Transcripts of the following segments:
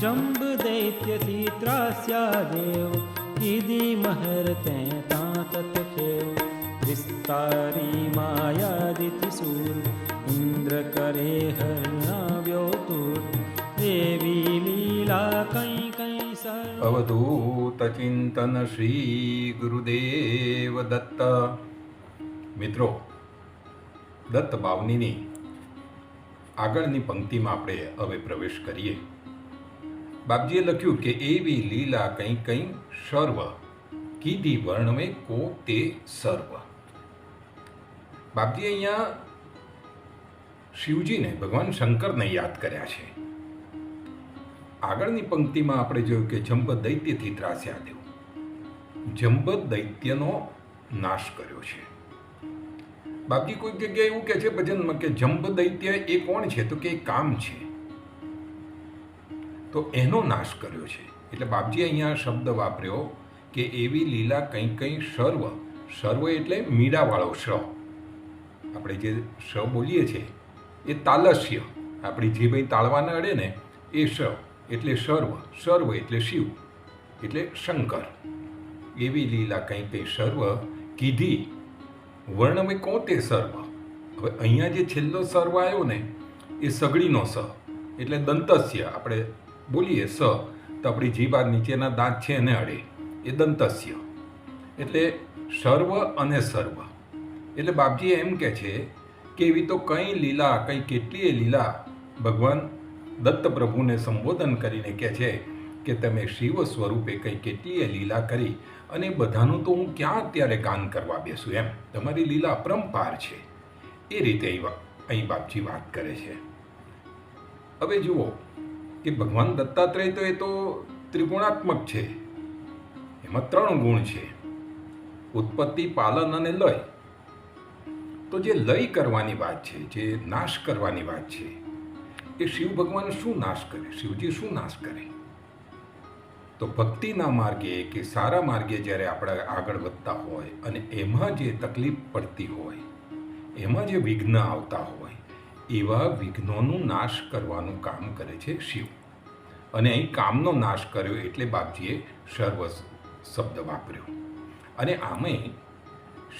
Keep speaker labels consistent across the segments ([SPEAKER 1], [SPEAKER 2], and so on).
[SPEAKER 1] જંબદૈત્યથી ત્રાસ્યા દેવ કીધી મહર તે તાંત ખેવ વિસ્તારી માયાદિતિ સૂર ઇન્દ્ર કરે હરણાવ્યો તુર એવી લીલા કઈ કઈ સર
[SPEAKER 2] અવધૂત ચિંતન શ્રી ગુરુદેવ દત્ત મિત્રો દત્ત બાવનીની આગળની પંક્તિમાં આપણે હવે પ્રવેશ કરીએ. બાપજીએ લખ્યું કે એવી લીલા કંઈ કંઈ સર્વ. કીધી વર્ણવે કો તે સર્વ. બાપજી અહીંયા શિવજીને ભગવાન શંકરને યાદ કર્યા છે. આગળની પંક્તિમાં આપણે જોયું કે જંબ દૈત્યથી ત્રાસ્યા દેવ. જંબ દૈત્યનો નાશ કર્યો છે. બાકી કોઈ જગ્યાએ એવું કે છે ભજનમાં કે જંબ દૈત્ય એ કોણ છે? તો કે કામ છે. તો એનો નાશ કર્યો છે. એટલે બાપજી અહીંયા શબ્દ વાપર્યો કે એવી લીલા કંઈ કંઈ સર્વ સર્વ એટલે મીડાવાળો શ આપણે જે શ બોલીએ છીએ, એ તાલસ્ય. આપણી જે ભાઈ તાળવાના અડે ને, એ શ એટલે સર્વ સર્વ એટલે શિવ, એટલે શંકર. એવી લીલા કંઈ કંઈ સર્વ કીધી. વર્ણમે કોતે સર્વ. હવે અહીંયા જે છેલ્લો સર્વ આવ્યો ને, એ સગડીનો સ. એટલે દંતસ્ય. આપણે બોલીએ, સ, તો આપણી જીભ આ નીચેના દાંત છે એને અડે. એ દંતસ્ય. એટલે સર્વ અને સર્વ. એટલે બાપજી એમ કહે છે કે એવી તો કંઈ લીલા, કંઈ કેટલીય લીલા ભગવાન દત્ત પ્રભુને સંબોધન કરીને કહે છે કે તમે શિવ સ્વરૂપે કંઈ કેટલીય લીલા કરી અને બધાનું તો હું ક્યાં અત્યારે ગાન કરવા બેસું એમ. તમારી લીલા પરંપાર છે. એ રીતે અહીં અહીં બાપજી વાત કરે છે. હવે જુઓ કે ભગવાન દત્તાત્રેય તો એ તો ત્રિગુણાત્મક છે. એમાં ત્રણ ગુણ છે. ઉત્પત્તિ, પાલન અને લય. તો જે લય કરવાની વાત છે, જે નાશ કરવાની વાત છે, એ શિવ ભગવાન શું નાશ કરે? શિવજી શું નાશ કરે? તો ભક્તિના માર્ગે કે સારા માર્ગે જ્યારે આપણે આગળ વધતા હોય અને એમાં જે તકલીફ પડતી હોય, એમાં જે વિઘ્ન આવતા હોય એવા વિઘ્નોનું નાશ કરવાનું કામ કરે છે શિવ. અને અહીં કામનો નાશ કર્યો એટલે બાપજીએ સર્વ શબ્દ વાપર્યો. અને આમે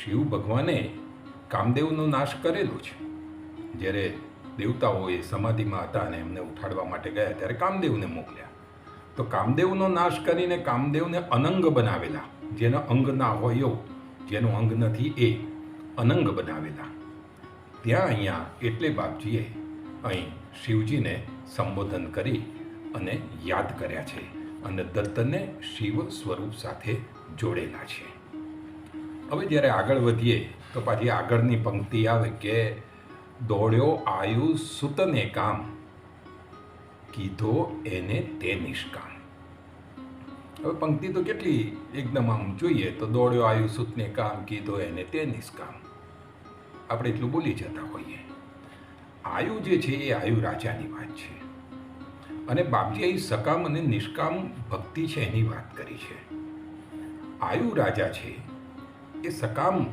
[SPEAKER 2] શિવ ભગવાને કામદેવનો નાશ કરેલો છે. જ્યારે દેવતાઓ એ સમાધિમાં હતા અને એમને ઉઠાડવા માટે ગયા ત્યારે કામદેવને મોકલ્યા. તો કામદેવનો નાશ કરીને કામદેવને અનંગ બનાવેલા, જેનો અંગ ના હોય જેનો અંગ નથી એ, અનંગ બનાવેલા. ત્યાં અહીંયા એટલે બાપજીએ અહીં શિવજીને સંબોધન કરી અને યાદ કર્યા છે અને દત્તને શિવ સ્વરૂપ સાથે જોડેલા છે. હવે જ્યારે આગળ વધીએ તો પાછી આગળની પંક્તિ આવે કે દોડ્યો આયુ સુતને કામ, કીધો એને તે નિષ્કામ. હવે પંક્તિ તો કેટલી એકદમ આમ જોઈએ તો દોડ્યો આયુ સુતને કામ, કીધો એને તે નિષ્કામ. આપણે એટલું બોલી જતા હોઈએ. આયુ જે છે એ આયુ રાજાની વાત છે. અને બાપજી અહીં સકામ અને નિષ્કામ ભક્તિ છે એની વાત કરી છે. આયુ રાજા છે એ સકામ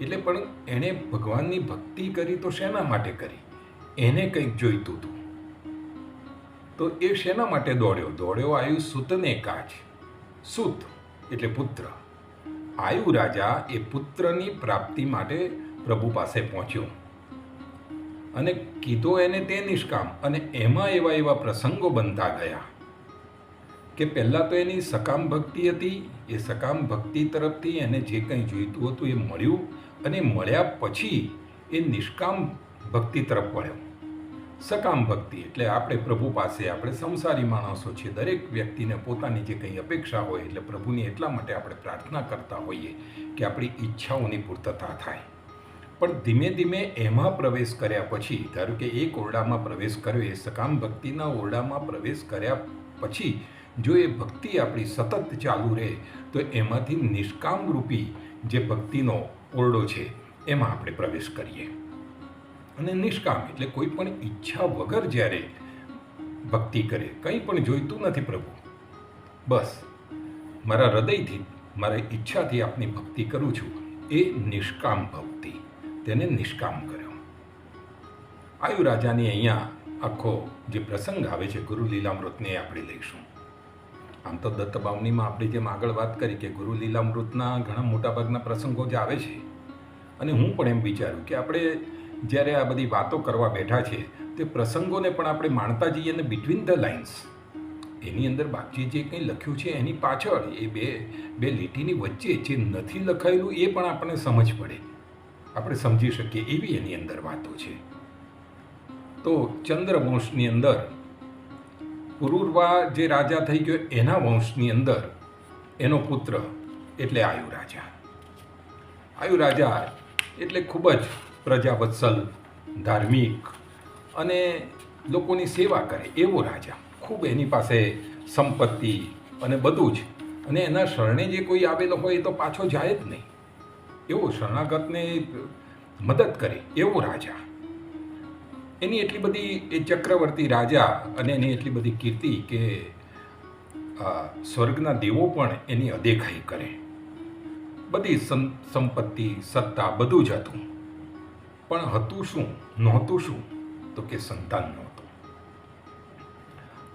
[SPEAKER 2] એટલે પણ એણે ભગવાનની ભક્તિ કરી તો શેના માટે કરી? એને કંઈક જોઈતું હતું. તો એ શેના માટે દોડ્યો? દોડ્યો આયુ સુતને કાજ. સુત એટલે પુત્ર. આયુ રાજા એ પુત્રની પ્રાપ્તિ માટે પ્રભુ પાસે પહોંચ્યો. અને કીધો એને તે નિષ્કામ અને એમાં એવા એવા પ્રસંગો બનતા ગયા કે પહેલાં તો એની સકામ ભક્તિ હતી, એ સકામ ભક્તિ તરફથી એને જે કંઈ જોઈતું હતું એ મળ્યું અને મળ્યા પછી એ નિષ્કામ ભક્તિ તરફ વળ્યો. સકામ ભક્તિ એટલે આપણે પ્રભુ પાસે, આપણે સંસારી માણસો છીએ, દરેક વ્યક્તિને પોતાની જે કંઈ અપેક્ષા હોય એટલે પ્રભુની એટલા માટે આપણે પ્રાર્થના કરતા હોઈએ કે આપણી ઈચ્છાઓની પૂર્તતા થાય. પણ ધીમે ધીમે એમાં પ્રવેશ કર્યા પછી, ધારો કે એક ઓરડામાં પ્રવેશ કર્યો, એ સકામ ભક્તિના ઓરડામાં પ્રવેશ કર્યા પછી, જો એ ભક્તિ આપણી સતત ચાલુ રહે, તો એમાંથી નિષ્કામ રૂપી જે ભક્તિનો ઓરડો છે, એમાં આપણે પ્રવેશ કરીએ. અને નિષ્કામ એટલે કોઈ પણ ઈચ્છા વગર જ્યારે ભક્તિ કરે, કંઈ પણ જોઈતું નથી પ્રભુ. બસ, મારા હૃદયથી, મારા ઈચ્છાથી આપની ભક્તિ કરું છું, એ નિષ્કામ ભક્તિ. તેને નિષ્કામ કર્યો. આયુ રાજાની અહીંયા આખો જે પ્રસંગ આવે છે, ગુરુ લીલામૃતને આપણે લઈશું. આમ તો દત્ત બાવનીમાં આપણે જેમ આગળ વાત કરી કે ગુરુ લીલામૃતના ઘણા મોટાભાગના પ્રસંગો જ આવે છે, અને હું પણ એમ વિચારું કે આપણે જ્યારે આ બધી વાતો કરવા બેઠા છે, તે પ્રસંગોને પણ આપણે માણતા જઈએ અને બિટવીન ધ લાઇન્સ એની અંદર બાપજી જે કંઈ લખ્યું છે, એની પાછળ એ બે બે લીટીની વચ્ચે જે નથી લખાયેલું એ પણ આપણને સમજ પડે. આપણે સમજી શકીએ એવી એની અંદર વાતો છે. તો ચંદ્રવંશની અંદર પુરુર્વા જે રાજા થઈ ગયો એના વંશની અંદર એનો પુત્ર એટલે આયુ રાજા આયુ રાજા એટલે ખૂબ જ પ્રજાવત્સલ, ધાર્મિક અને લોકોની સેવા કરે એવો રાજા. ખૂબ એની પાસે સંપત્તિ અને બધું જ. અને એના શરણે જે કોઈ આવેલો હોય એ તો પાછો જાય જ નહીં. એવો શરણાગતને મદદ કરે એવો રાજા. એની એટલી બધી એ ચક્રવર્તી રાજા અને એની એટલી બધી કીર્તિ કે સ્વર્ગના દેવો પણ એની અદેખાઈ કરે. બધી સંપત્તિ, સત્તા બધું જ હતું. પણ હતું શું, નહોતું શું, તો કે સંતાન નહોતું.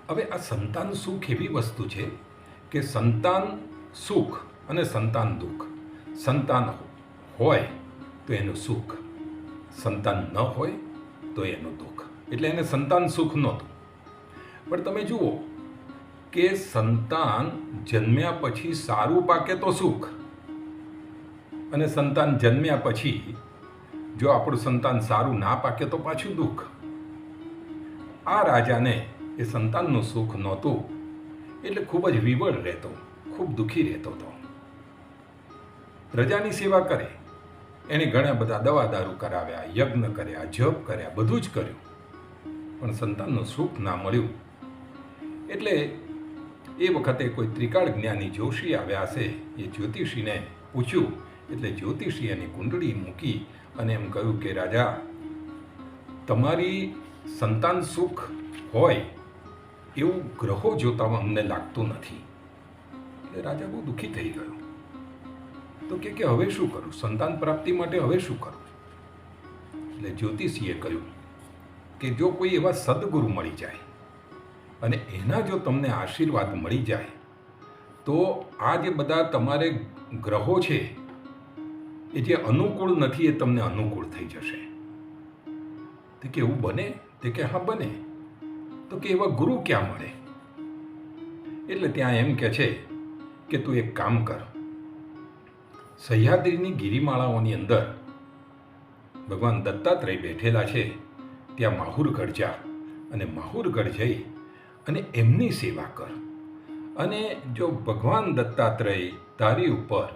[SPEAKER 2] હવે આ સંતાન સુખ એવી વસ્તુ છે કે સંતાન સુખ અને સંતાન દુઃખ. સંતાન હોય તો એનું સુખ. સંતાન ન હોય તો એનું દુઃખ. એટલે એને સંતાન સુખ નહોતું. પણ તમે જુઓ કે સંતાન જન્મ્યા પછી સારું પાકે તો સુખ. અને સંતાન જન્મ્યા પછી જો આપણું સંતાન સારું ના પાકે તો પાછું દુઃખ. આ રાજાને એ સંતાનનું સુખ નહોતું. એટલે ખૂબ જ વિવળ રહેતો, ખૂબ દુઃખી રહેતો હતો. પ્રજાની સેવા કરે. એને ઘણા બધા દવા દારૂ કરાવ્યા, યજ્ઞ કર્યા, જપ કર્યા, બધું જ કર્યું. પણ સંતાનનું સુખ ના મળ્યું. એટલે એ વખતે કોઈ ત્રિકાળ જ્ઞાની જોશી આવ્યા હશે, એ જ્યોતિષીને પૂછ્યું. એટલે જ્યોતિષી એની કુંડળી મૂકી અને એમ કહ્યું કે, રાજા, તમારી સંતાન સુખ હોય, એવું ગ્રહો જોતામાં અમને લાગતું નથી. એટલે રાજા બહુ દુઃખી થઈ ગયો. તો કે કે હવે શું કરું? સંતાન પ્રાપ્તિ માટે હવે શું કરું? એટલે જ્યોતિષીએ કહ્યું કે જો કોઈ એવા સદગુરુ મળી જાય અને એના જો તમને આશીર્વાદ મળી જાય, તો આ જે બધા તમારે ગ્રહો છે, એ જે અનુકૂળ નથી, એ તમને અનુકૂળ થઈ જશે. તે કે એવું બને? તે કે હા, બને. તો કે એવા ગુરુ ક્યાં મળે? એટલે ત્યાં એમ કે છે કે તું એક કામ કર. સહ્યાદ્રીની ગિરિમાળાઓની અંદર ભગવાન દત્તાત્રેય બેઠેલા છે, ત્યાં માહુરગઢ જા અને માહુરગઢ જઈ અને એમની સેવા કર. અને જો ભગવાન દત્તાત્રેય તારી ઉપર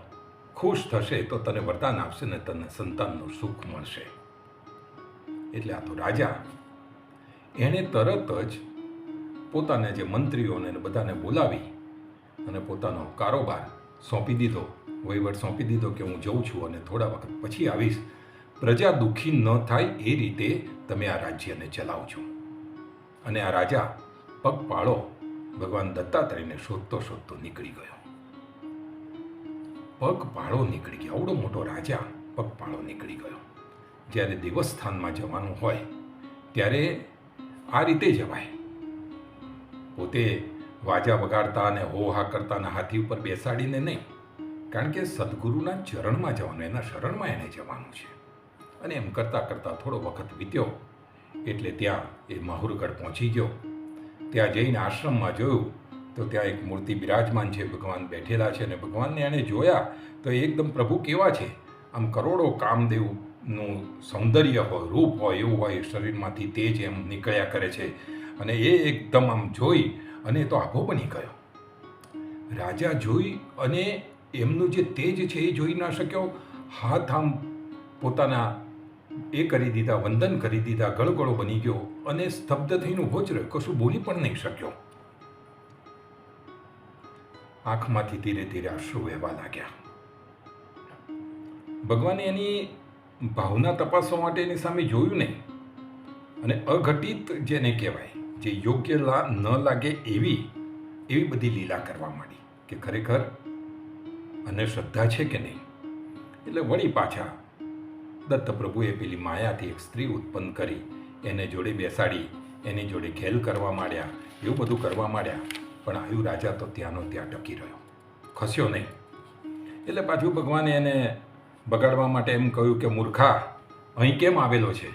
[SPEAKER 2] ખુશ થશે, તો તને વરદાન આપશે ને તને સંતાનનું સુખ મળશે. એટલે આ તો રાજા એણે તરત જ પોતાને જે મંત્રીઓને બધાને બોલાવી અને પોતાનો કારોબાર સોંપી દીધો. વહીવટ સોંપી દીધો કે હું જઉં છું અને થોડા વખત પછી આવીશ. પ્રજા દુઃખી ન થાય એ રીતે તમે આ રાજ્યને ચલાવજો. અને આ રાજા પગપાળો ભગવાન દત્તાત્રેયને શોધતો શોધતો નીકળી ગયો. પગપાળો નીકળી ગયો. આવડો મોટો રાજા પગપાળો નીકળી ગયો. જ્યારે દેવસ્થાનમાં જવાનું હોય ત્યારે આ રીતે જવાય. પોતે વાજા વગાડતા અને હો હા કરતા હાથી ઉપર બેસાડીને નહીં કારણ કે સદગુરુના ચરણમાં જવાનું, એના શરણમાં એને જવાનું છે. અને એમ કરતાં કરતાં થોડો વખત વીત્યો, એટલે ત્યાં એ માહુરગઢ પહોંચી ગયો. ત્યાં જઈને આશ્રમમાં જોયું, તો ત્યાં એક મૂર્તિ બિરાજમાન છે, ભગવાન બેઠેલા છે અને ભગવાનને એણે જોયા, તો એકદમ પ્રભુ કેવા છે? આમ કરોડો કામદેવનું સૌંદર્ય હોય, રૂપ હોય, એવું હોય શરીરમાંથી તેજ એમ નીકળ્યા કરે છે. અને એ એકદમ આમ જોઈ અને એ તો આભો બની ગયો. રાજા જોઈ અને એમનું જે તેજ છે એ જોઈ ના શક્યો. હાથ આમ પોતાના એ કરી દીધા, વંદન કરી દીધા, ગળગળો બની ગયો અને સ્તબ્ધ થઈને ઊભો રહ્યો. કશું બોલી પણ નહીં શક્યો. આંખમાંથી ધીરે ધીરે આંસુ વહેવા લાગ્યા. ભગવાને એની ભાવના તપાસવા માટે એની સામે જોયું નહીં. અને અઘટિત જેને કહેવાય, જે યોગ્ય ન લાગે એવી એવી બધી લીલા કરવા માંડી કે ખરેખર અને શ્રદ્ધા છે કે નહીં? એટલે વળી પાછા દત્ત પ્રભુએ પેલી માયાથી એક સ્ત્રી ઉત્પન્ન કરી, એને જોડે બેસાડી, એની જોડે ખેલ કરવા માંડ્યા, એવું બધું કરવા માંડ્યા, પણ આયુ રાજા તો ત્યાંનો ત્યાં ટકી રહ્યો. ખસ્યો નહીં. એટલે પાછું ભગવાને એને બગાડવા માટે એમ કહ્યું કે, મૂર્ખા, અહીં કેમ આવેલો છે?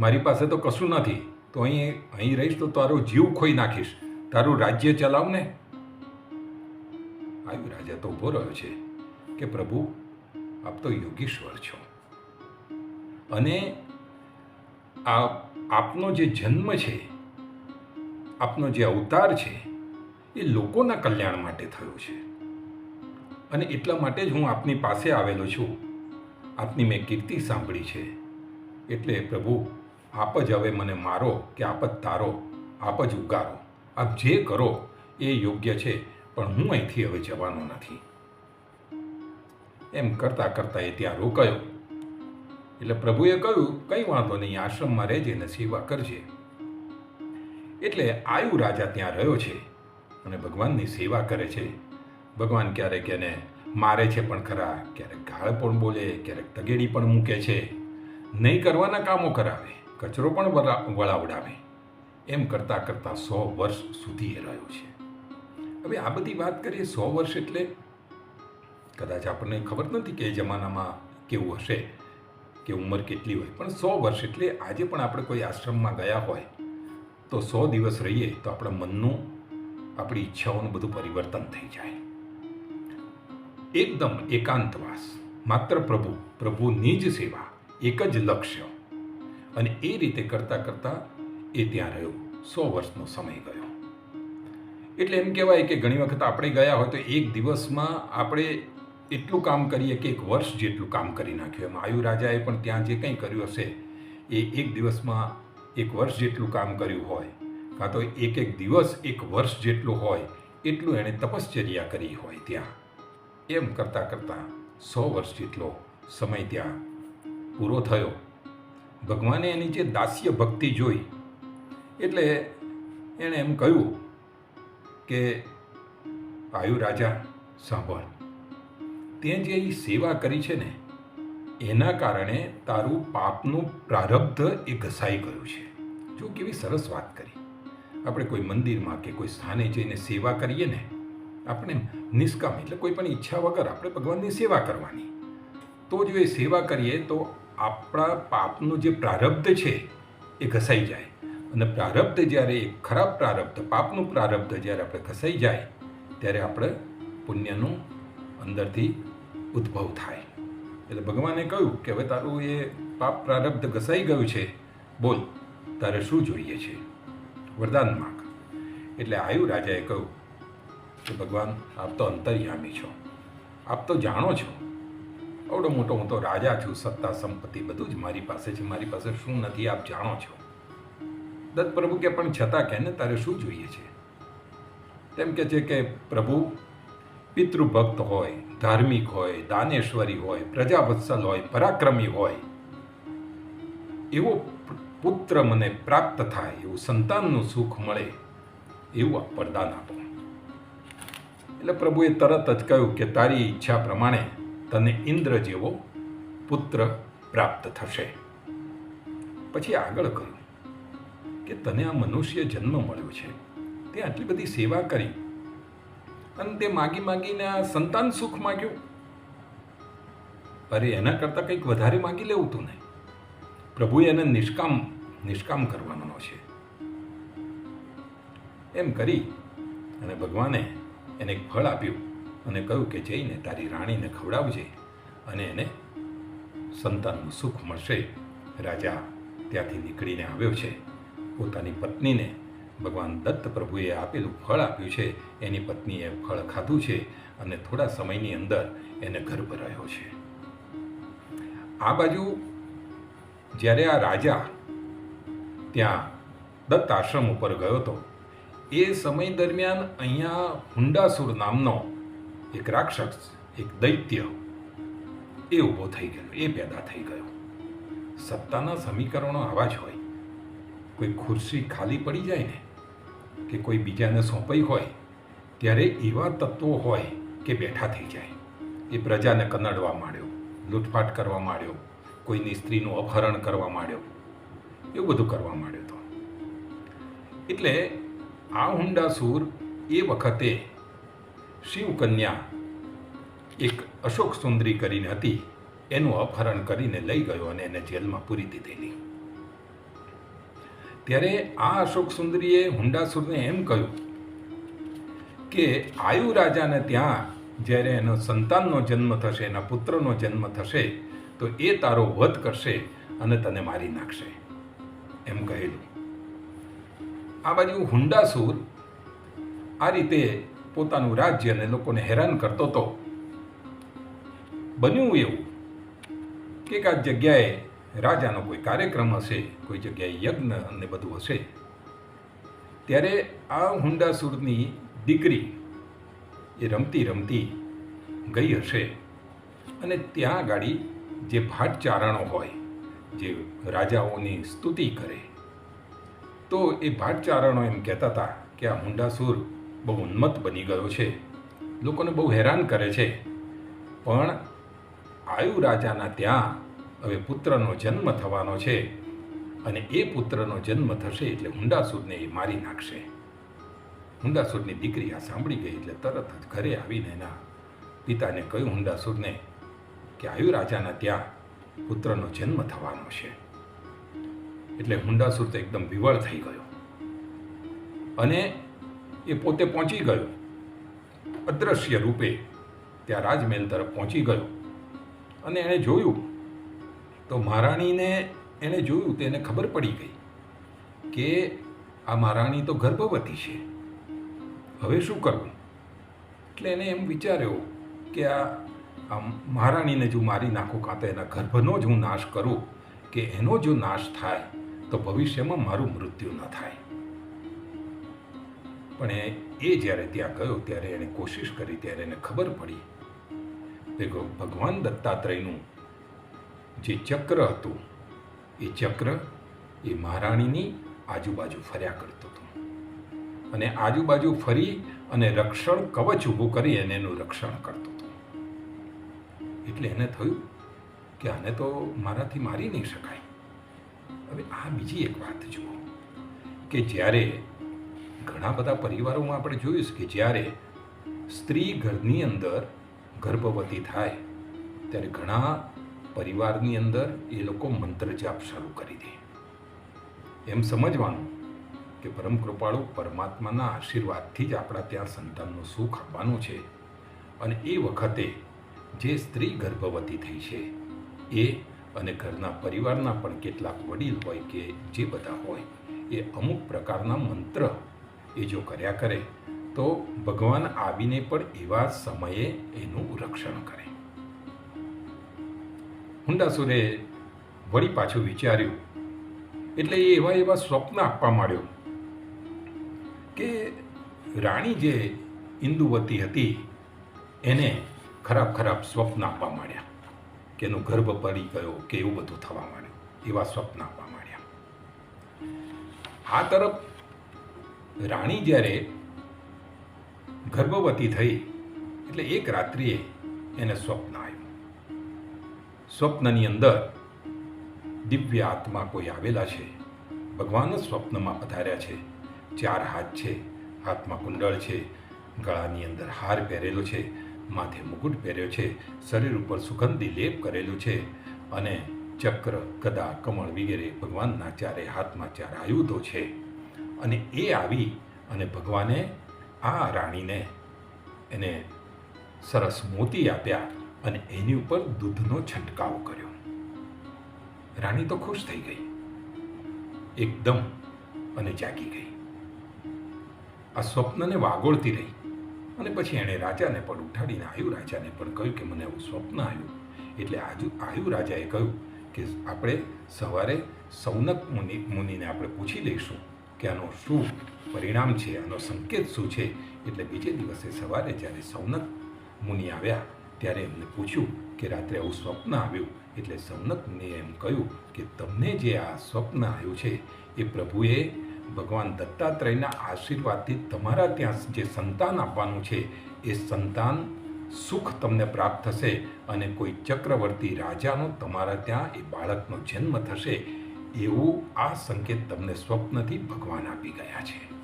[SPEAKER 2] મારી પાસે તો કશું નથી. તો અહીં અહીં રહીશ તો તારો જીવ ખોઈ નાખીશ. તારું રાજ્ય ચલાવ ને આયુ રાજા તો ઊભો રહ્યો છે કે પ્રભુ, આપ તો યોગીશ્વર છો. અને આ આપનો જે જન્મ છે, આપનો જે અવતાર છે, એ લોકોના કલ્યાણ માટે થયો છે. અને એટલા માટે જ હું આપની પાસે આવેલો છું. આપની મેં કીર્તિ સાંભળી છે. એટલે પ્રભુ, આપ જ હવે મને મારો કે આપ જ તારો, આપ જ ઉગારો. આપ જે કરો એ યોગ્ય છે. પણ હું અહીંથી હવે જવાનો નથી. એમ કરતાં કરતાં એ ત્યાં રોકાયો. એટલે પ્રભુએ કહ્યું, કંઈ વાંધો નહીં, આશ્રમમાં રહેજે ને સેવા કરજે. એટલે આયુ રાજા ત્યાં રહ્યો છે અને ભગવાનની સેવા કરે છે. ભગવાન ક્યારેક એને મારે છે પણ ખરા, ક્યારેક ગાળ પણ બોલે, ક્યારેક તગેડી પણ મૂકે છે. નહીં કરવાના કામો કરાવે, કચરો પણ વળાવડાવે એમ કરતાં કરતાં સો વર્ષ સુધી એ રહ્યો છે. હવે આ બધી વાત કરીએ સો વર્ષ એટલે કદાચ આપણને ખબર નથી કે એ જમાનામાં કેવું હશે, કે ઉંમર કેટલી હોય, પણ સો વર્ષ એટલે આજે પણ આપણે કોઈ આશ્રમમાં ગયા હોય તો સો દિવસ રહીએ તો આપણા મનનું, આપણી ઈચ્છાઓનું બધું પરિવર્તન થઈ જાય. એકદમ એકાંતવાસ, માત્ર પ્રભુ, પ્રભુની જ સેવા, એક જ લક્ષ્ય. અને એ રીતે કરતાં કરતાં એ ત્યાં રહ્યો. સો વર્ષનો સમય ગયો. એટલે એમ કહેવાય કે ઘણી વખત આપણે ગયા હોય તો એક દિવસમાં આપણે એટલું કામ કરીએ કે એક વર્ષ જેટલું કામ કરી નાખ્યું. એમ આયુ રાજાએ પણ ત્યાં જે કંઈ કર્યું હશે, એ એક દિવસમાં એક વર્ષ જેટલું કામ કર્યું હોય, કાં તો એક એક દિવસ એક વર્ષ જેટલું હોય, એટલું એણે તપશ્ચર્યા કરી હોય ત્યાં. એમ કરતાં કરતાં સો વર્ષ જેટલો સમય ત્યાં પૂરો થયો. ભગવાને એની જે દાસ્ય ભક્તિ જોઈ, એટલે એણે એમ કહ્યું કે આયુ રાજા, સાંભળ. તે જે સેવા કરી છે ને, એના કારણે તારું પાપનું પ્રારબ્ધ એ ઘસાઈ ગયું છે. જો કેવી સરસ વાત કરી. આપણે કોઈ મંદિરમાં કે કોઈ સ્થાને જઈને સેવા કરીએ ને, આપણે નિષ્કામ, એટલે કોઈ પણ ઈચ્છા વગર આપણે ભગવાનની સેવા કરવાની. તો જો એ સેવા કરીએ તો આપણા પાપનું જે પ્રારબ્ધ છે એ ઘસાઈ જાય. અને પ્રારબ્ધ જ્યારે ખરાબ પ્રારબ્ધ, પાપનું પ્રારબ્ધ જ્યારે આપણે ઘસાઈ જાય, ત્યારે આપણે પુણ્યનું અંદરથી ઉદ્ભવ થાય. એટલે ભગવાને કહ્યું કે હવે તારું એ પાપ પ્રારબ્ધ ઘસાઈ ગયું છે, બોલ, તારે શું જોઈએ છે? વરદાન માગ. એટલે આયુ રાજાએ કહ્યું કે ભગવાન, આપ તો અંતર્યામી છો. આપ તો જાણો છો. આવડો મોટો હું તો રાજા છું, સત્તા, સંપત્તિ બધું જ મારી પાસે છે. મારી પાસે શું નથી, આપ જાણો છો. દત્ત પ્રભુ કે, પણ છતાં કે ને તારે શું જોઈએ છે? તેમ કે છે કે, પ્રભુ, પિતૃભક્ત હોય, ધાર્મિક હોય, દાનેશ્વરી હોય, પ્રજાવત્સલ હોય, પરાક્રમી હોય, એવો પુત્ર મને પ્રાપ્ત થાય, એવું સંતાનનું સુખ મળે, એવું આ વરદાન આપો. એટલે પ્રભુએ તરત જ કહ્યું કે, તારી ઈચ્છા પ્રમાણે તને ઇન્દ્ર જેવો પુત્ર પ્રાપ્ત થશે. પછી આગળ કહ્યું કે તને આ મનુષ્ય જન્મ મળ્યો છે. તે આટલી બધી સેવા કરી અને તે માગી માગીને આ સંતાન સુખ માગ્યું. અરે એના કરતાં કંઈક વધારે માગી લેવું તું ને. પ્રભુએ એને નિષ્કામ નિષ્કામ કરવાનો છે. એમ કરી અને ભગવાને એને એક ફળ આપ્યું અને કહ્યું કે જઈને તારી રાણીને ખવડાવજે અને એને સંતાનનું સુખ મળશે. રાજા ત્યાંથી નીકળીને આવ્યો છે. પોતાની પત્નીને ભગવાન દત્ત પ્રભુએ આપેલું ફળ આપ્યું છે. એની પત્નીએ ફળ ખાધું છે અને થોડા સમયની અંદર એને ગર્ભ રહ્યો છે. આ બાજુ જ્યારે આ રાજા ત્યાં દત્ત આશ્રમ ઉપર ગયો હતો, એ સમય દરમિયાન અહીંયા હુંડાસુર નામનો એક રાક્ષસ, એક દૈત્ય એ ઊભો થઈ ગયો, એ પેદા થઈ ગયો. સત્તાના સમીકરણો આવા જ હોય. કોઈ ખુરશી ખાલી પડી જાય ને કે કોઈ બીજાને સોંપાઈ હોય, ત્યારે એવા તત્વો હોય કે બેઠા થઈ જાય. એ પ્રજાને કનડવા માંડ્યો, લૂંટફાટ કરવા માંડ્યો, કોઈની સ્ત્રીનું અપહરણ કરવા માંડ્યો, એવું બધું કરવા માંડ્યો હતો એટલે આ હુંડાસુર એ વખતે શિવકન્યા એક અશોક સુંદરી કરીને હતી, એનું અપહરણ કરીને લઈ ગયો અને એને જેલમાં પૂરી દીધેલી. ત્યારે આ અશોક સુંદરીએ હુંડાસુરને એમ કહ્યું કે આયુ રાજાને ત્યાં જ્યારે એનો સંતાનનો જન્મ થશે, એના પુત્રનો જન્મ થશે, તો એ તારો વધ કરશે અને તને મારી નાખશે. એમ કહેલું. આ બાજુ હુંડાસુર આ રીતે પોતાનું રાજ્ય અને લોકોને હેરાન કરતો હતો. બન્યું એવું કે આ જગ્યાએ રાજાનો કોઈ કાર્યક્રમ હશે, કોઈ જગ્યાએ યજ્ઞ અને બધું હશે. ત્યારે આ હુંડાસુરની દીકરી એ રમતી રમતી ગઈ હશે અને ત્યાં ગાડી જે ભાટચારણો હોય, જે રાજાઓની સ્તુતિ કરે, તો એ ભાટચારણો એમ કહેતા હતા કે આ હુંડાસુર બહુ ઉન્મત્ત બની ગયો છે. લોકોને બહુ હેરાન કરે છે. પણ આયુ રાજાના ત્યાં હવે પુત્રનો જન્મ થવાનો છે અને એ પુત્રનો જન્મ થશે એટલે હુંડાસુરને એ મારી નાખશે. હુંડાસુરની દીકરી આ સાંભળી ગઈ એટલે તરત જ ઘરે આવીને એના પિતાને કહ્યું, હુંડાસુરને, કે આયુ રાજાના ત્યાં પુત્રનો જન્મ થવાનો છે. એટલે હુંડાસુર તો એકદમ વિવળ થઈ ગયો. અને એ પોતે પહોંચી ગયો. અદ્રશ્ય રૂપે ત્યાં રાજમહેલ તરફ પહોંચી ગયો. અને એણે જોયું તો મહારાણીને એણે જોયું તો એને ખબર પડી ગઈ કે આ મહારાણી તો ગર્ભવતી છે. હવે શું કરવું? એટલે એને એમ વિચાર્યો કે આ મહારાણીને જો મારી નાખું કાં તો એના ગર્ભનો જ હું નાશ કરું કે એનો જો નાશ થાય તો ભવિષ્યમાં મારું મૃત્યુ ન થાય. પણ એ જ્યારે ત્યાં ગયો ત્યારે એણે કોશિશ કરી ત્યારે એને ખબર પડી. ભગવાન દત્તાત્રેયનું જે ચક્ર હતું, એ ચક્ર એ મહારાણીની આજુબાજુ ફર્યા કરતું હતું. અને આજુબાજુ ફરી અને રક્ષણ કવચ ઊભું કરી અને એનું રક્ષણ કરતું હતું. એટલે એને થયું કે આને તો મારાથી મારી નહીં શકાય. હવે આ બીજી એક વાત જુઓ, કે જ્યારે ઘણા બધા પરિવારોમાં આપણે જોયું કે જ્યારે સ્ત્રી ઘરની અંદર ગર્ભવતી થાય, ત્યારે ઘણા પરિવારની અંદર એ લોકો મંત્ર જાપ શરૂ કરી દે. એમ સમજવાનું કે પરમ કૃપાળુ પરમાત્માના આશીર્વાદથી જ આપણા ત્યાં સંતાનનું સુખ આપવાનું છે અને એ વખતે જે સ્ત્રી ગર્ભવતી થઈ છે, એ અને ઘરના પરિવારના પણ કેટલાક વડીલ હોય કે જે બધા હોય, એ અમુક પ્રકારના મંત્ર એ જો કર્યા કરે તો ભગવાન આવીને પણ એવા સમયે એનું રક્ષણ કરે. હુંડાસુરે વળી પાછું વિચાર્યું. એટલે એ એવા એવા સ્વપ્ન આપવા માંડ્યો કે રાણી જે ઇન્દુવતી હતી, એને ખરાબ ખરાબ સ્વપ્ન આપવા માંડ્યા. કે એનો ગર્ભ પડી ગયો, કે એવું બધું થવા માંડ્યું. એવા સ્વપ્ન આપવા માંડ્યા. આ તરફ રાણી જ્યારે ગર્ભવતી થઈ, એટલે એક રાત્રિએ એને સ્વપ્ન સ્વપ્નની અંદર દિવ્ય આત્મા કોઈ આવેલા છે? ભગવાન જ સ્વપ્નમાં પધાર્યા છે. ચાર હાથ છે હાથમાં કુંડળ છે, ગળાની અંદર હાર પહેરેલો છે, માથે મુકુટ પહેર્યો છે, શરીર ઉપર સુગંધી લેપ કરેલું છે અને ચક્ર, ગદા, કમળ વગેરે ભગવાનના ચારે હાથમાં ચાર આયુધો છે. અને એ આવી અને ભગવાને આ રાણીને એને સરસ મોતી આપ્યા. અને એની ઉપર દૂધનો છંટકાવ કર્યો. રાણી તો ખુશ થઈ ગઈ. એકદમ અને જાગી ગઈ. આ સ્વપ્નને વાગોળતી રહી અને પછી એણે રાજાને પણ ઉઠાડીને આયુ રાજાને પણ કહ્યું કે મને એવું સ્વપ્ન આવ્યું. એટલે આજુ આયુ રાજાએ કહ્યું કે આપણે સવારે સૌનક મુનિ મુનિને આપણે પૂછી લઈશું કે આનો શું પરિણામ છે, આનો સંકેત શું છે. એટલે બીજે દિવસે સવારે જ્યારે સૌનક મુનિ આવ્યા ત્યારે એમને પૂછ્યું કે રાત્રે આવું સ્વપ્ન આવ્યું એટલે સંનકને એમ કહ્યું કે તમને જે આ સ્વપ્ન આવ્યું છે એ પ્રભુએ ભગવાન દત્તાત્રેયના આશીર્વાદથી તમારા ત્યાં જે સંતાન આપવાનું છે, એ સંતાન સુખ તમને પ્રાપ્ત થશે અને કોઈ ચક્રવર્તી રાજાનો તમારા ત્યાં એ બાળકનો જન્મ થશે એવું આ સંકેત તમને સ્વપ્નથી ભગવાન આપી ગયા છે.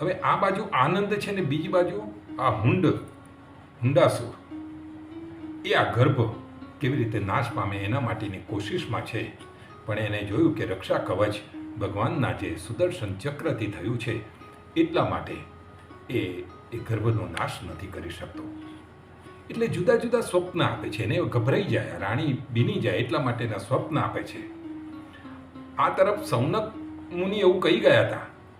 [SPEAKER 2] હવે આ બાજુ આનંદ છે ને બીજી બાજુ? આ હુંડ, હુંડાસુર, એ આ ગર્ભ કેવી રીતે નાશ પામે એના માટેની કોશિશમાં છે? પણ એને જોયું કે રક્ષા કવચ ભગવાનના જે સુદર્શન ચક્રથી થયું છે, એટલા માટે એ એ ગર્ભનો નાશ નથી કરી શકતો. એટલે જુદા જુદા સ્વપ્ન આપે છે, એને ગભરાઈ જાય, રાણી બીની જાય, એટલા માટેના સ્વપ્ન આપે છે. આ તરફ સૌનક મુનિ એવું કહી ગયા હતા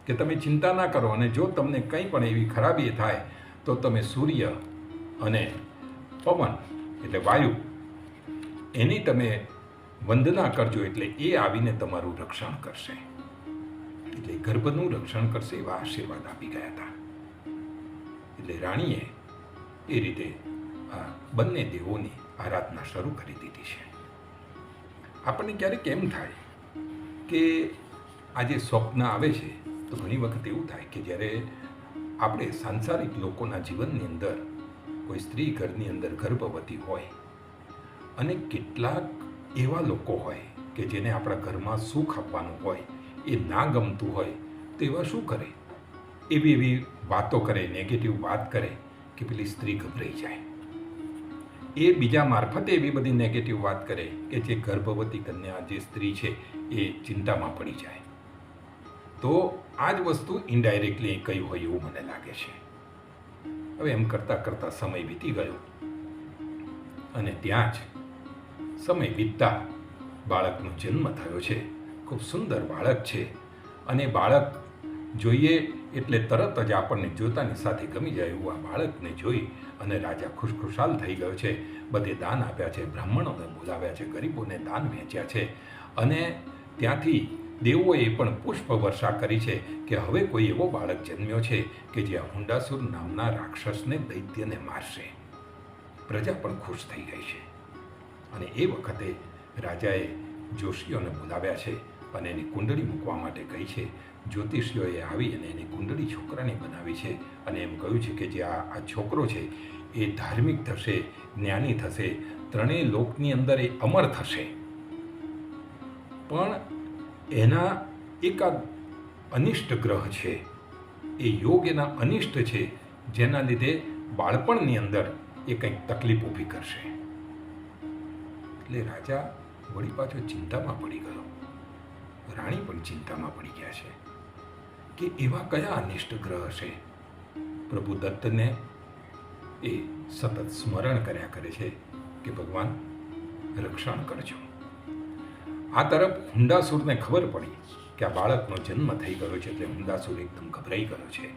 [SPEAKER 2] કે તમે ચિંતા ના કરો અને જો તમને કંઈ પણ એવી ખરાબી થાય તો તમે સૂર્ય અને પવન એટલે વાયુ એની તમે વંદના કરજો એટલે એ આવીને તમારું રક્ષણ કરશે. એટલે ગર્ભનું રક્ષણ કરશે એવા આશીર્વાદ આપી ગયા હતા. એટલે રાણીએ એ રીતે આ બંને દેવોની આરાધના શરૂ કરી દીધી છે. આપણને ક્યારેક એમ થાય કે આ જે સ્વપ્ન આવે છે તો ઘણી વખત એવું થાય કે જ્યારે આપણે સાંસારિક લોકોના જીવનની અંદર કોઈ સ્ત્રી ઘરની અંદર ગર્ભવતી હોય અને કેટલાક એવા લોકો હોય કે જેને આપણા ઘરમાં સુખ આપવાનું હોય, એ ના ગમતું હોય, તો એવા શું કરે? એવી એવી વાતો કરે નેગેટિવ વાત કરે કે પેલી સ્ત્રી ગભરાઈ જાય. એ બીજા મારફતે એવી બધી નેગેટિવ વાત કરે કે જે ગર્ભવતી કન્યા, જે સ્ત્રી છે, એ ચિંતામાં પડી જાય. તો આ જ વસ્તુ ઇનડાયરેક્ટલી કહ્યું હોય એવું મને લાગે છે. હવે એમ કરતાં કરતાં સમય વીતી ગયો. અને ત્યાં જ સમય વીતતા બાળકનો જન્મ થયો છે. ખૂબ સુંદર બાળક છે. અને બાળક જોઈએ એટલે તરત જ આપણને જોતાની સાથે ગમી જાય એવું આ બાળકને જોઈ અને રાજા ખુશખુશાલ થઈ ગયો છે. બધે દાન આપ્યા છે, બ્રાહ્મણોને બોલાવ્યા છે, ગરીબોને દાન વહેંચ્યા છે. અને ત્યાંથી દેવોએ પણ પુષ્પ વર્ષા કરી છે કે હવે કોઈ એવો બાળક જન્મ્યો છે કે જે હુંડાસુર નામના રાક્ષસને દૈત્યને મારશે. પ્રજા પણ ખુશ થઈ ગઈ છે. અને એ વખતે રાજાએ જોશીઓને બોલાવ્યા છે અને એની કુંડળી મૂકવા માટે કહી છે, જ્યોતિષીઓએ આવી અને એની કુંડળી છોકરાની બનાવી છે. અને એમ કહ્યું છે કે જે આ આ છોકરો છે, એ ધાર્મિક થશે, જ્ઞાની થશે, ત્રણેય લોકની અંદર એ અમર થશે. પણ એના એકાદ અનિષ્ટ ગ્રહ છે. એ યોગ એના અનિષ્ટ છે, જેના લીધે બાળપણની અંદર એ કંઈક તકલીફ ઊભી કરશે. એટલે રાજા વળી પાછો ચિંતામાં પડી ગયો. રાણી પણ ચિંતામાં પડી ગયા છે કે એવા કયા અનિષ્ટ ગ્રહ હશે? પ્રભુ દત્તને એ સતત સ્મરણ કર્યા કરે છે કે ભગવાન રક્ષણ કરજો. આ તરફ હુંડાસુરને ખબર પડી કે આ બાળકનો જન્મ થઈ ગયો છે એટલે હુંડાસુર એકદમ ગભરાઈ ગયો છે,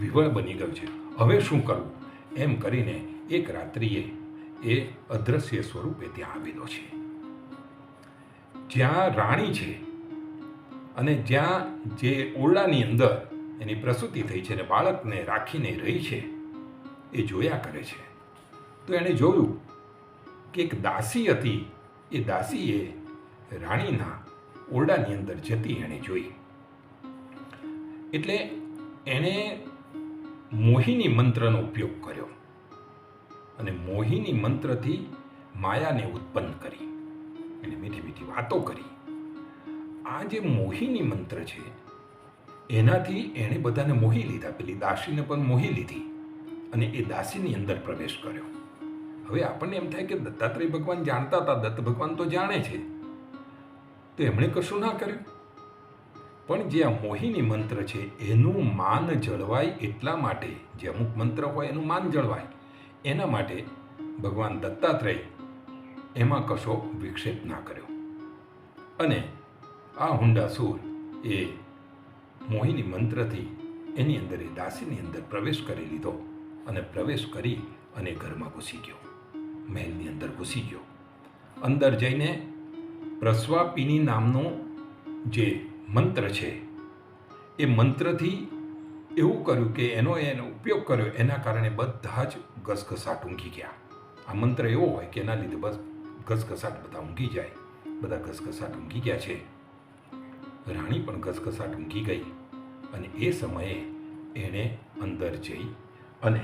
[SPEAKER 2] વિવળ બની ગયો છે. હવે શું કરવું? એમ કરીને એક રાત્રિએ એ અદ્રશ્ય સ્વરૂપે ત્યાં આવેલો છે. જ્યાં રાણી છે અને જ્યાં જે ઓરડાની અંદર એની પ્રસૂતિ થઈ છે અને બાળકને રાખીને રહી છે, એ જોયા કરે છે. તો એણે જોયું કે એક દાસી હતી. એ દાસીએ રાણીના ઓરડાની અંદર જતી એણે જોઈ. એટલે એણે મોહિની મંત્રનો ઉપયોગ કર્યો અને મોહિની મંત્રથી માયાને ઉત્પન્ન કરી એને મીઠી મીઠી વાતો કરી. આ જે મોહિની મંત્ર છે, એનાથી એણે બધાને મોહી લીધા. પેલી દાસીને પણ મોહી લીધી અને એ દાસીની અંદર પ્રવેશ કર્યો. હવે આપણને એમ થાય કે દત્તાત્રેય ભગવાન જાણતા હતા. દત્ત ભગવાન તો જાણે છે. તો એમણે કશું ના કર્યું. પણ જે આ મોહિની મંત્ર છે, એનું માન જળવાય એટલા માટે, જે અમુક મંત્ર હોય એનું માન જળવાય, એના માટે ભગવાન દત્તાત્રેય એમાં કશો વિક્ષેપ ના કર્યો. અને આ હુંડાસુર એ મોહિની મંત્રથી એની અંદર એ દાસીની અંદર પ્રવેશ કરી લીધો અને પ્રવેશ કરી અને ઘરમાં ઘૂસી ગયો. મહેલની અંદર ઘૂસી ગયો. અંદર જઈને પ્રસ્વાપિની નામનો જે મંત્ર છે, એ મંત્રથી એવું કર્યું કે એનો એનો ઉપયોગ કર્યો, એના કારણે બધા જ ઘસઘસાટ ઊંઘી ગયા. આ મંત્ર એવો હોય કે એના લીધે બસ ઘસઘસાટ બધા ઊંઘી જાય, બધા ઘસઘસાટ ઊંઘી ગયા છે. રાણી પણ ઘસઘસાટ ઊંઘી ગઈ અને એ સમયે એણે અંદર જઈ અને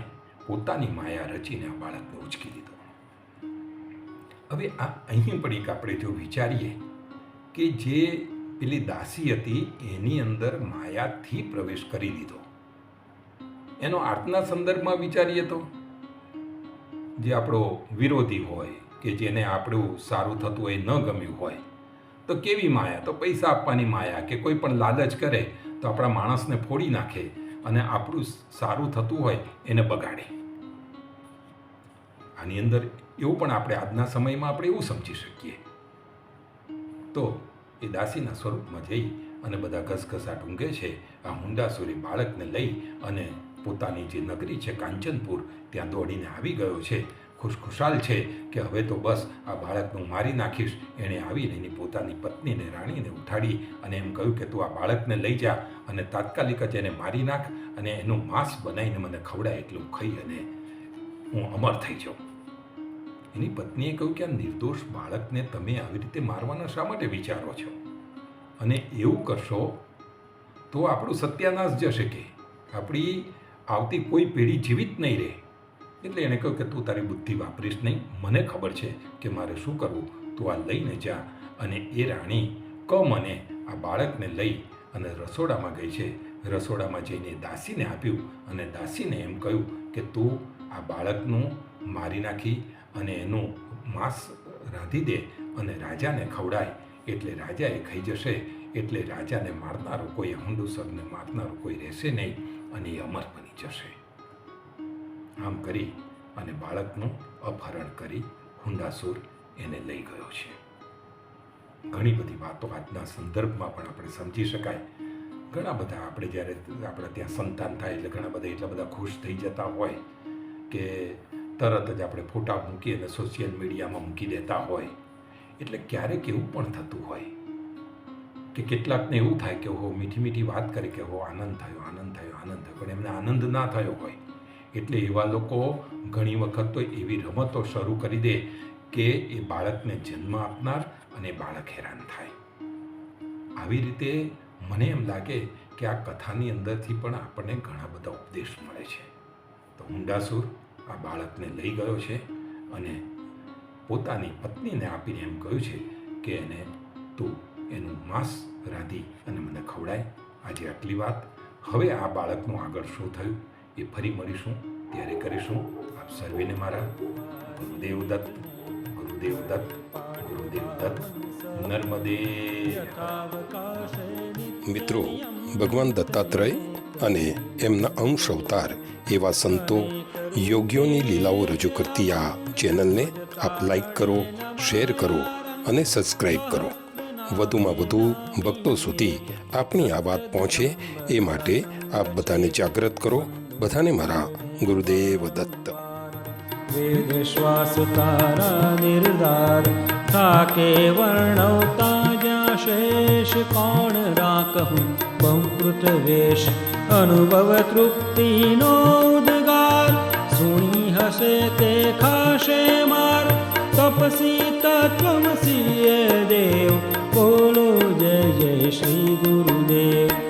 [SPEAKER 2] પોતાની માયા રચીને આ બાળકને ઉચકી લીધો હવે આ અહીં પણ એક આપણે જો વિચારીએ કે જે પેલી દાસી હતી, એની અંદર માયાથી પ્રવેશ કરી લીધો. એનો આર્તના સંદર્ભમાં વિચારીએ તો, જે આપણો વિરોધી હોય કે જેને આપણું સારું થતું હોય, ન ગમ્યું હોય, તો કેવી માયા? તો પૈસા આપવાની માયા કે કોઈ પણ લાલચ કરે, તો આપણા માણસને ફોડી નાખે અને આપણું સારું થતું હોય, એને બગાડે. આની અંદર એવું પણ આપણે આજના સમયમાં આપણે એવું સમજી શકીએ. તો એ દાસીના સ્વરૂપમાં જઈ અને બધા ઘસઘસાટ ઊંઘે છે, આ હુંડાસુરી બાળકને લઈ અને પોતાની જે નગરી છે કાંચનપુર, ત્યાં દોડીને આવી ગયો છે. ખુશખુશાલ છે કે હવે તો બસ આ બાળકનું મારી નાખીશ. એણે આવીને એની પોતાની પત્નીને, રાણીને ઉઠાડી અને એમ કહ્યું કે તું આ બાળકને લઈ જા અને તાત્કાલિક જ એને મારી નાખ અને એનું માંસ બનાવીને મને ખવડાય એટલું ખાઈ અને હું અમર થઈ જાઉં. એની પત્નીએ કહ્યું કે આ નિર્દોષ બાળકને તમે આવી રીતે મારવાના શા માટે વિચારો છો? અને એવું કરશો તો આપણું સત્યાનાશ જશે કે આપણી આવતી કોઈ પેઢી જીવિત નહીં રહે. એટલે એણે કહ્યું કે તું તારી બુદ્ધિ વાપરીશ નહીં. મને ખબર છે કે મારે શું કરવું. તું આ લઈને જા અને એ રાણી ક મને આ બાળકને લઈ અને રસોડામાં ગઈ છે. રસોડામાં જઈને દાસીને આપ્યું અને દાસીને એમ કહ્યું કે તું આ બાળકનું મારી નાખી અને એનું માંસ રાંધી દે અને રાજાને ખવડાય. એટલે રાજાએ ખાઈ જશે. એટલે રાજાને મારનારો કોઈ હુંડુસરને મારનારો કોઈ રહેશે નહીં અને એ અમર બની જશે. આમ કરી અને બાળકનું અપહરણ કરી હુંડાસુર એને લઈ ગયો છે. ઘણી બધી વાતો આજના સંદર્ભમાં પણ આપણે સમજી શકાય. ઘણા બધા આપણે જ્યારે આપણે ત્યાં સંતાન થાય એટલે ઘણા બધા એટલા બધા ખુશ થઈ જતા હોય કે તરત જ આપણે ફોટા મૂકી અને સોશિયલ મીડિયામાં મૂકી દેતા હોય. એટલે ક્યારેક એવું પણ થતું હોય કે કેટલાકને એવું થાય કે હો મીઠી મીઠી વાત કરી કે હો આનંદ થયો આનંદ થયો આનંદ થયો. પણ એમને આનંદ ના થયો હોય. એટલે એવા લોકો ઘણી વખત તો એવી રમતો શરૂ કરી દે કે એ બાળકને જન્મ આપનાર અને બાળક હેરાન થાય. આવી રીતે મને એમ લાગે કે આ કથાની અંદરથી પણ આપણને ઘણા બધા ઉપદેશ મળે છે. તો હુંડાસુર આ બાળકને લઈ ગયો છે અને પોતાની પત્નીને આપીને એમ કહ્યું છે કે એને તું એનું માંસ રાંધી અને મને ખવડાય. આજે આટલી વાત. હવે આ બાળકનું આગળ શું થયું એ ફરી મળીશું. ત્યારે કરીશું. આપ સર્વેને મારા ગુરુદેવ દત્ત ગુરુદેવ દત્ત ગુરુદેવ દત્ત નર્મદે.
[SPEAKER 3] મિત્રો ભગવાન દત્તાત્રેય અને એમના અંશ અવતાર એવા સંતો યોગીઓની લીલાઓ રજૂ કરતી આ ચેનલને આપ લાઈક કરો, શેર કરો અને સબસ્ક્રાઈબ કરો. વધુમાં વધુ ભક્તો સુધી આપની આ વાત પહોંચે એ માટે આપ બધાને જાગૃત કરો. બધાને મારા ગુરુદેવ દત્ત.
[SPEAKER 1] વેદશ્વાસ તારા નિર્ધાર, થાકે વર્ણવતા જ્યાં શેષ કોણ રાખું પંકૃત વેશ અનુભવ તૃપ્તિનો ઉદ્ગાર સુણી હશે તે ખાશે માર તપસી તત્વમસી એ દેવ બોલો જય જય શ્રી